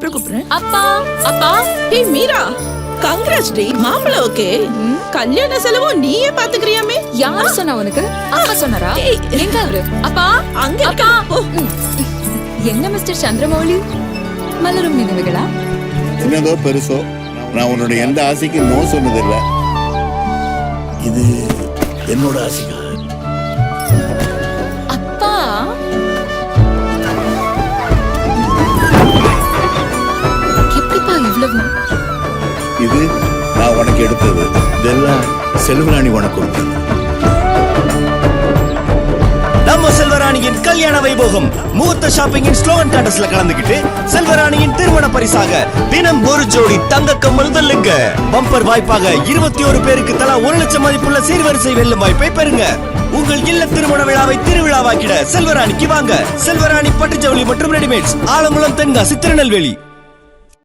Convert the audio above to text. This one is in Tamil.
அப்புறம் கூப்பிடுறேன். அப்பா அப்பா. ஏய் மீரா கங்க்ராட்ஸ் டி மாப்பிள்ள ஓகே கல்யாண செலவும் நீயே பாத்துக்கிறியாமே? யார் சொன்னா உனக்கு? அப்பா சொன்னாரா? ஏய். எங்க அவரு? அப்பா. அங்க அப்பா. என்ன மிஸ்டர் சந்திரமௌலி? மலரும் நினைவுகளா? சின்னதோ பெருசோ? நான் உன்னோட எந்த ஆசைக்கும் நோ சொன்னதில்லை. இது என்னோட ஆசைக்கா? நான் உனக்கு எடுத்தது. இதெல்லாம் செல்வராணி உனக்கு கொடுத்தது. நம்ம செல்வராணியின் கல்யாண வைபோகம் மூத்த ஷாப்பிங்கின் ஸ்லோகன் கான்டெஸ்ட்ல கலந்துகிட்டு செல்வராணியின் திருமண பரிசாக தினம் ஒரு ஜோடி தங்க கம்மல் வெல்லுங்க. பம்பர் வாய்ப்பாக இருபத்தி ஒரு பேருக்கு தலா ஒரு லட்சம் மதிப்புள்ள சீர்வரிசை வெல்லும் வாய்ப்பை பெறுங்க. உங்கள் இல்ல திருமண விழாவை திருவிழாவாக்கிட செல்வராணிக்கு வாங்க. செல்வராணி பட்டு ஜவுளி மற்றும் ரெடிமேட்ஸ் ஆலங்குளம் தென்காசி திருநெல்வேலி.